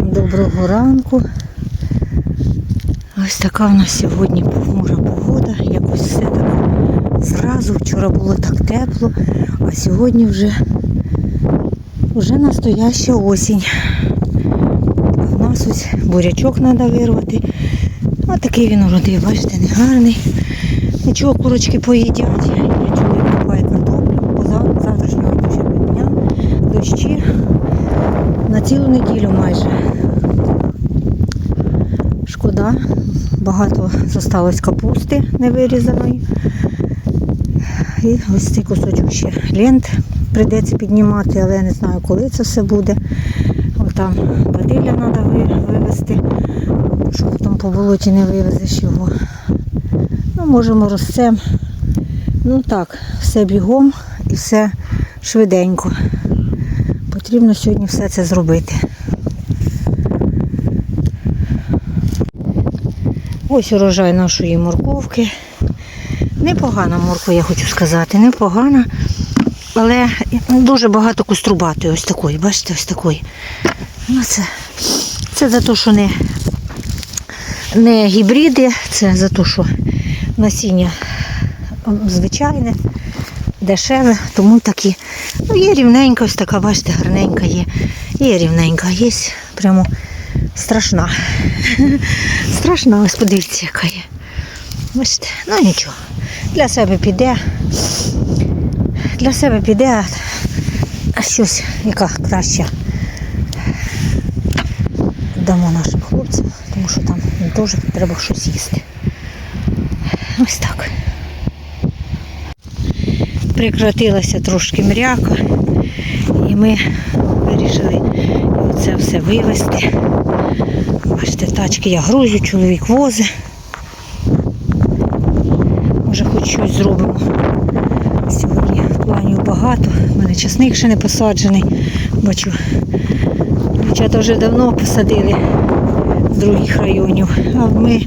Всім доброго ранку. Ось така в нас сьогодні похмура погода. Якось все так зразу. Вчора було так тепло, а сьогодні вже, вже настояща осінь. А в нас ось бурячок треба вирвати. А такий він уродив, бачите, не гарний. Нічого курочки поїдять. Я чоловік купає картоплю, бо за- завтрашнього дня дощі на цілу неділю майже. Шкода, багато зосталось капусти невирізаної. І ось цей кусочок ще лент прийдеться піднімати, але я не знаю, коли це все буде. Ось там бадилля треба вивезти, щоб потім по болоті не вивезеш його. Ну, можемо розцем. Ну так, все бігом і все швиденько. Потрібно сьогодні все це зробити. Ось урожай нашої морковки. Непогана морква, я хочу сказати, непогана. Але дуже багато куструбатої, ось такої, бачите, ось такої. Ну, це, це за те, що не, не гібриди, це за те, що насіння звичайне, дешеве, тому такі. Ну, є рівненька, ось така, бачите, гарненька є. Є рівненька, є прямо страшна. страшна, ось подивіться, яка є. Бачите, ну нічого. Для себе піде. Для себе піде, а- щось, яка краща. Дамо нашим хлопцям, тому що там теж треба щось їсти. Ось так. Прекратилася трошки мряка, і ми вирішили це все вивезти. Бачите, тачки я грузю, чоловік возить. Може хоч щось зробимо. Сьогодні планів багато. У мене часник ще не посаджений. Бачу, дівчата вже давно посадили з других районів, а ми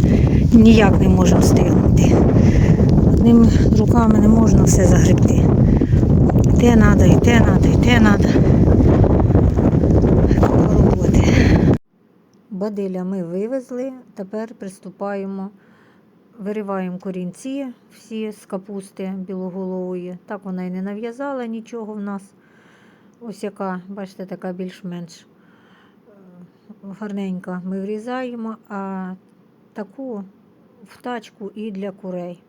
ніяк не можемо встигнути. Одними руками не можна все загребти. Те треба, і те треба, і те треба. Бадиля ми вивезли, тепер приступаємо, вириваємо корінці всі з капусти білоголової. Так вона і не нав'язала нічого в нас. Ось яка, бачите, така більш-менш е, гарненька ми врізаємо, а таку в тачку і для курей.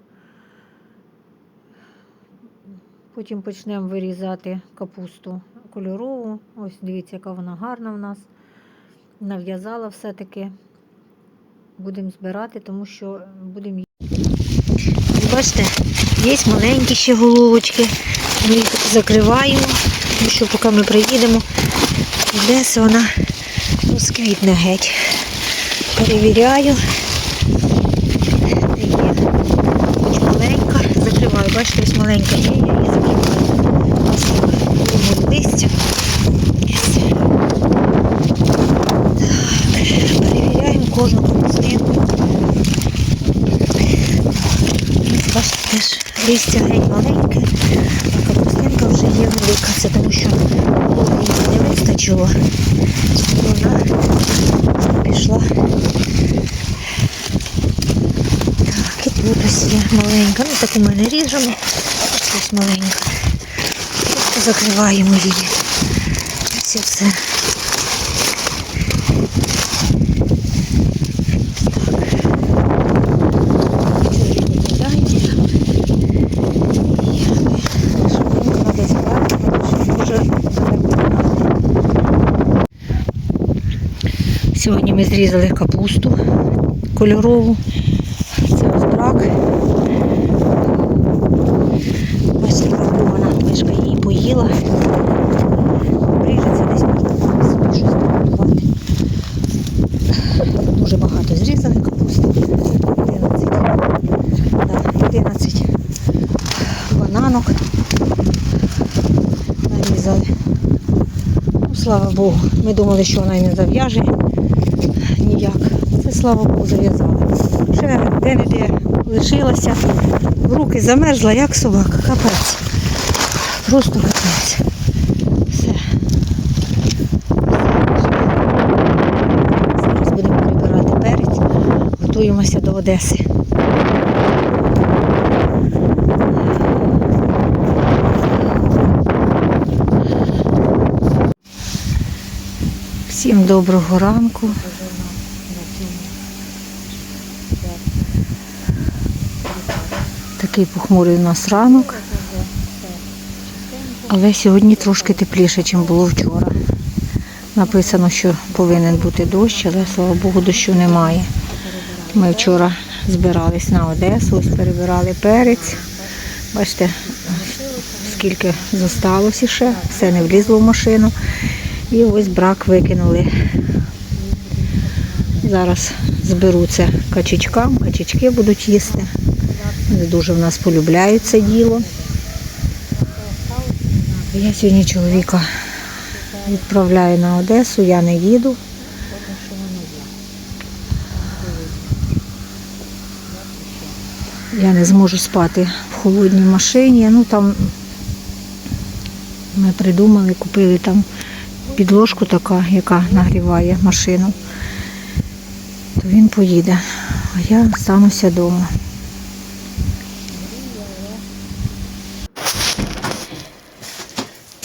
Потім почнемо вирізати капусту кольорову. Ось дивіться, яка вона гарна в нас. Нав'язала все-таки. Будемо збирати, тому що будемо. Бачите, є маленькі ще головочки. Ми їх закриваємо, тому що поки ми приїдемо, десь вона розквітне геть. Перевіряю. Де є. Хоч маленька, закриваю. Бачите, ось маленька є, я її закриваю. Листя. Перевіряємо кожну капустинку. Бачите, теж листя геть маленьке, а капустинка вже є велика. Це тому що її не вистачило. Вона пішла. Ось маленька. Ну таку ми не ріжемо. Ось ось маленька. Просто закриваємо її. Ось і все. Сьогодні ми зрізали капусту кольорову. слава Богу. Ми думали, що вона і не зав'яже ніяк. Це слава Богу, зав'язала. Ще де-не-де лишилася. Руки замерзла, як собака. Капець. Просто капець. Все. Зараз будемо прибирати перець, готуємося до Одеси. Всім доброго ранку. Такий похмурий у нас ранок. Але сьогодні трошки тепліше, ніж було вчора. Написано, що повинен бути дощ, але слава Богу, дощу немає. Ми вчора збирались на Одесу, ось перебирали перець. Бачите, скільки зосталося ще, все не влізло в машину. І ось брак викинули. Зараз зберу це качечкам, качечки будуть їсти. Вони дуже в нас полюбляють це діло. Я сьогодні чоловіка відправляю на Одесу, я не їду. Я не зможу спати в холодній машині. Ну там ми придумали, купили там підложку така, яка нагріває машину. То він поїде, а я стануся вдома.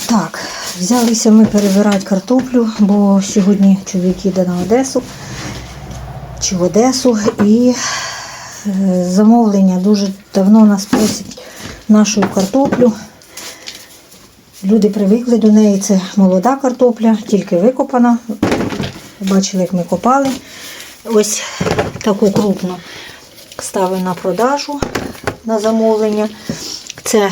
Так, взялися ми перебирати картоплю, бо сьогодні чоловік їде на Одесу чи в Одесу і е, замовлення дуже давно нас просять нашу картоплю. Люди привикли до неї. Це молода картопля, тільки викопана. Бачили, як ми копали. Ось таку крупну ставимо на продажу на замовлення. Це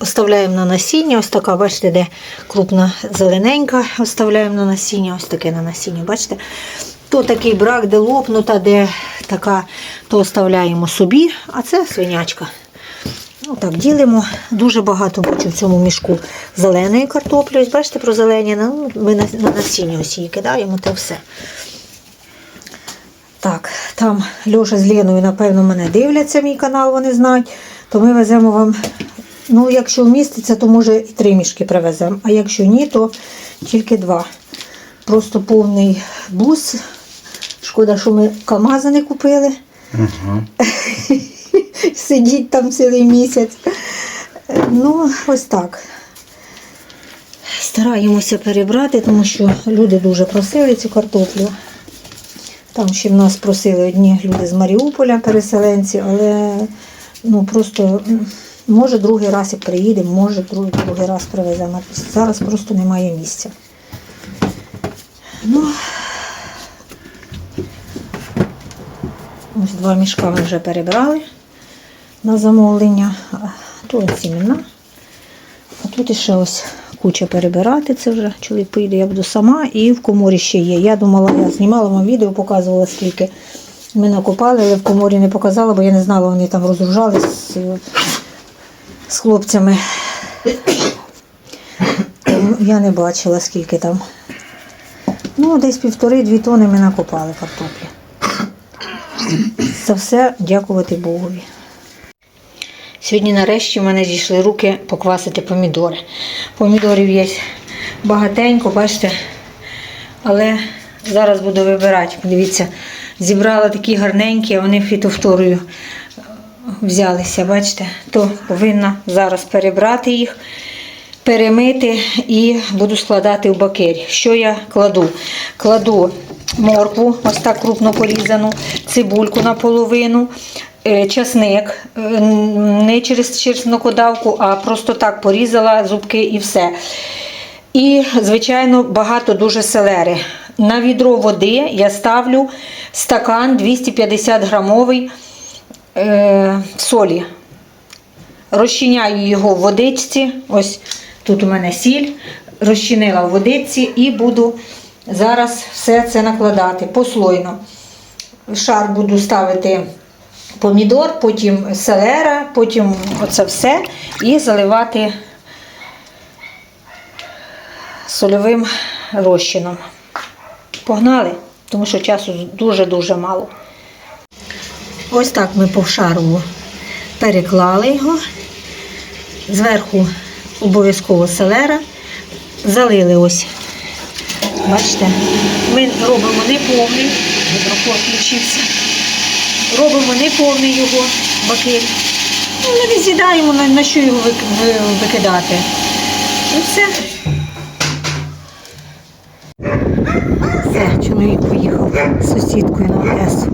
оставляємо на насіння. Ось така, бачите, де крупна зелененька, оставляємо на насіння, ось таке на насіння, бачите? То такий брак, де лопнута, де така, то оставляємо собі, а це свинячка. Отак ділимо. Дуже багато бачу в цьому мішку зеленої картоплі. Ось бачите, про зелені, ну, ми на, на насіння ось її кидаємо, те все. Так, там Льоша з Леною, напевно, мене дивляться, мій канал, вони знають. То ми веземо вам, ну, якщо вміститься, то може і три мішки привеземо. А якщо ні, то тільки два. Просто повний бус. Шкода, що ми КАМАЗа не купили. Сидіть там цілий місяць. Ну, ось так. Стараємося перебрати, тому що люди дуже просили цю картоплю. Там ще в нас просили одні люди з Маріуполя, переселенці, але ну просто може другий раз як приїдемо, може другий, другий раз привеземо. Зараз просто немає місця. Ну, ось два мішка ми вже перебрали на замовлення. Тут сімена. А тут ще ось куча перебирати. Це вже чоловік поїде, я буду сама. І в коморі ще є. Я думала, я знімала вам відео, показувала скільки ми накопали, але в коморі не показала, бо я не знала, вони там розгружались з, з хлопцями. Я не бачила, скільки там. Ну, десь півтори-дві тони ми накопали картоплі. Це все дякувати Богові. Сьогодні нарешті в мене дійшли руки поквасити помідори. Помідорів є багатенько, бачите. Але зараз буду вибирати. Подивіться, зібрала такі гарненькі, а вони фітофторою взялися, бачите. То повинна зараз перебрати їх, перемити і буду складати в бакері. Що я кладу? Кладу моркву, ось так крупно порізану, цибульку наполовину, е, часник, е, не через черснокодавку, а просто так порізала зубки і все. І, звичайно, багато дуже селери. На відро води я ставлю стакан 250 грамовий е, солі. Розчиняю його в водичці. Ось тут у мене сіль. Розчинила в водичці і буду зараз все це накладати послойно. Шар буду ставити помідор, потім селера, потім оце все і заливати сольовим розчином. Погнали, тому що часу дуже-дуже мало. Ось так ми повшарово переклали його. Зверху обов'язково селера. Залили ось. Бачите, ми робимо не повний, гідрофор включився. Робимо не повний його бакель. Ну, не відзідаємо, на, на що його викидати. І все. Все, чоловік поїхав з сусідкою на Одесу.